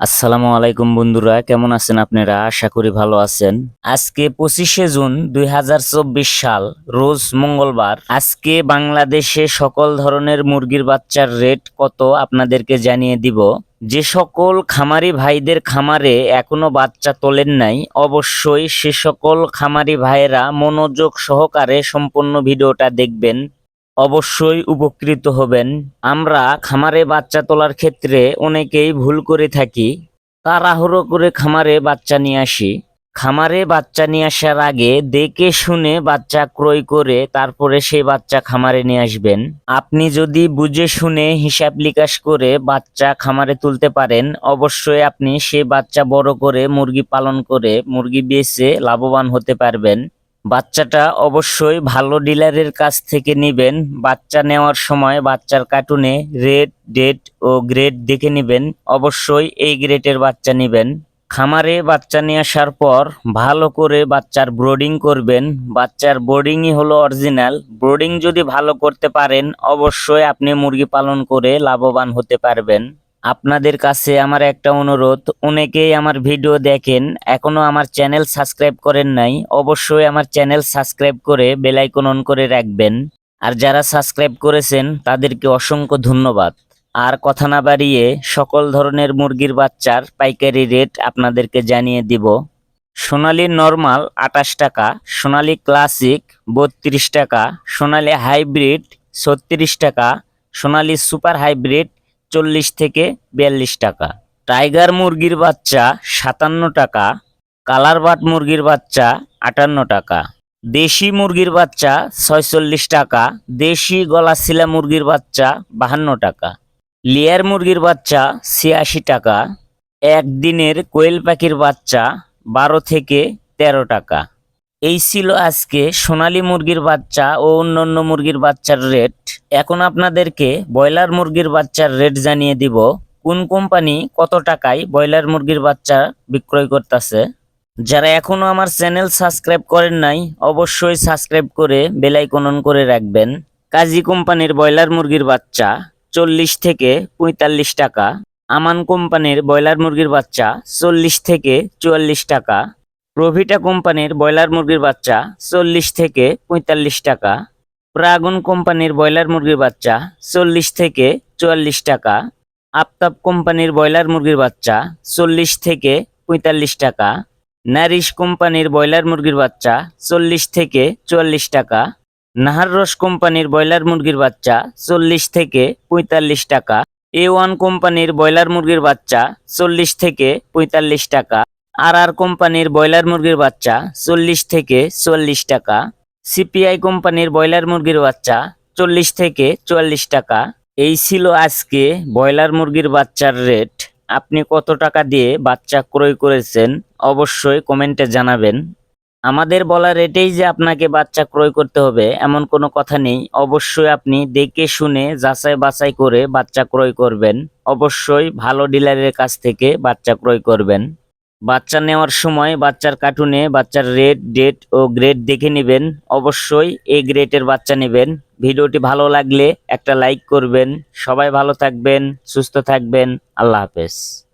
আসসালামু আলাইকুম বন্ধুরা, কেমন আছেন আপনারা? আশা করি ভালো আছেন। আজকে পঁচিশে জুন দুই হাজার চব্বিশ সাল, রোজ মঙ্গলবার। আজকে বাংলাদেশে সকল ধরনের মুরগির বাচ্চার রেট কত আপনাদেরকে জানিয়ে দিব। যে সকল খামারি ভাইদের খামারে এখনও বাচ্চা তোলেন নাই, অবশ্যই সে সকল খামারি ভাইয়েরা মনোযোগ সহকারে সম্পূর্ণ ভিডিওটা দেখবেন। অবশ্যই উপকৃত হবেন। আমরা খামারে বাচ্চা তোলার ক্ষেত্রে অনেকেই ভুল করে থাকি। তাড়াহুড়ো করে খামারে বাচ্চা নিয়ে আসি। খামারে বাচ্চা নিয়ে আসার আগে দেখে শুনে বাচ্চা ক্রয় করে তারপরে সেই বাচ্চা খামারে নিয়ে আসবেন। আপনি যদি বুঝে শুনে হিসাব নিকাশ করে বাচ্চা খামারে তুলতে পারেন, অবশ্যই আপনি সেই বাচ্চা বড় করে মুরগি পালন করে মুরগি বেচে লাভবান হতে পারবেন। বাচ্চাটা অবশ্যই ভালো ডিলারের কাছ থেকে নেবেন। বাচ্চা নেওয়ার সময় বাচ্চার কার্টুনে রেড ডেট ও গ্রেড দেখে নেবেন। অবশ্যই এই গ্রেডের বাচ্চা নেবেন। খামারে বাচ্চা নিয়ে আসার পর ভালো করে বাচ্চার ব্রোডিং করবেন। বাচ্চার বোর্ডিংই হলো অরিজিনাল। ব্রোডিং যদি ভালো করতে পারেন, অবশ্যই আপনি মুরগি পালন করে লাভবান হতে পারবেন। আপনাদের কাছে আমার একটা অনুরোধ, অনেকেই আমার ভিডিও দেখেন, এখনও আমার চ্যানেল সাবস্ক্রাইব করেন নাই, অবশ্যই আমার চ্যানেল সাবস্ক্রাইব করে বেল আইকন অন করে রাখবেন। আর যারা সাবস্ক্রাইব করেছেন, তাদেরকে অসংখ্য ধন্যবাদ। আর কথা না বাড়িয়ে সকল ধরনের মুরগির বাচ্চার পাইকারি রেট আপনাদেরকে জানিয়ে দিব। সোনালি নর্মাল আটাশ টাকা, সোনালি ক্লাসিক বত্রিশ টাকা, সোনালি হাইব্রিড ছত্রিশ টাকা, সোনালি সুপার হাইব্রিড চল্লিশ থেকে বিয়াল্লিশ টাকা। টাইগার মুরগির বাচ্চা সাতান্ন টাকা, কালার বাট মুরগির বাচ্চা আটান্ন টাকা, দেশি মুরগির বাচ্চা ছয়চল্লিশ টাকা, দেশি গলাশিলা মুরগির বাচ্চা বাহান্ন টাকা, লেয়ার মুরগির বাচ্চা ছিয়াশি টাকা, একদিনের কোয়েল পাখির বাচ্চা বারো থেকে তেরো টাকা। এই ছিল আজকে সোনালী মুরগির বাচ্চা ও অন্যান্য মুরগির বাচ্চার রেট এখন আপনাদেরকে ব্রয়লার মুরগির বাচ্চার রেট জানিয়ে দিব। কোন কোম্পানি কত টাকায় ব্রয়লার মুরগির বাচ্চা বিক্রয় করতেছে? যারা এখনও আমার চ্যানেল সাবস্ক্রাইব করেন নাই, অবশ্যই সাবস্ক্রাইব করে বেলাইকন অন করে রাখবেন। কাজী কোম্পানির ব্রয়লার মুরগির বাচ্চা চল্লিশ থেকে পঁয়তাল্লিশ টাকা। আমান কোম্পানির ব্রয়লার মুরগির বাচ্চা চল্লিশ থেকে চুয়াল্লিশ টাকা। প্রভিটা কোম্পানির ব্রয়লার মুরগির বাচ্চা চল্লিশ থেকে পঁয়তাল্লিশ টাকা। প্রাগুন কোম্পানির ব্রয়লার মুরগির বাচ্চা চল্লিশ থেকে চুয়াল্লিশ টাকা। আফতাব কোম্পানির ব্রয়লার মুরগির বাচ্চা চল্লিশ থেকে পঁয়তাল্লিশ টাকা। নারিশ কোম্পানির ব্রয়লার মুরগির বাচ্চা চল্লিশ থেকে চুয়াল্লিশ টাকা। নাহার রস কোম্পানির ব্রয়লার মুরগির বাচ্চা চল্লিশ থেকে পঁয়তাল্লিশ টাকা। এ ওয়ান কোম্পানির ব্রয়লার মুরগির বাচ্চা চল্লিশ থেকে পঁয়তাল্লিশ টাকা। আর আর কোম্পানির ব্রয়লার মুরগির বাচ্চা চল্লিশ থেকে চুয়াল্লিশ টাকা। সিপিআই কোম্পানির ব্রয়লার মুরগির বাচ্চা চল্লিশ থেকে চুয়াল্লিশ টাকা। এই ছিল আজকে ব্রয়লার মুরগির বাচ্চার রেট। আপনি কত টাকা দিয়ে বাচ্চা ক্রয় করেছেন অবশ্যই কমেন্টে জানাবেন। আমাদের বলা রেটেই যে আপনাকে বাচ্চা ক্রয় করতে হবে এমন কোনো কথা নেই। অবশ্যই আপনি দেখে শুনে যাচাই বাছাই করে বাচ্চা ক্রয় করবেন। অবশ্যই ভালো ডিলারের কাছ থেকে বাচ্চা ক্রয় করবেন। বাচ্চা নেওয়ার সময় বাচ্চার কার্টুনে বাচ্চার রেড ডেট ও গ্রেড দেখে নেবেন। অবশ্যই এ গ্রেডের বাচ্চা নেবেন। ভিডিওটি ভালো লাগলে একটা লাইক করবেন। সবাই ভালো থাকবেন, সুস্থ থাকবেন। আল্লাহ হাফেজ।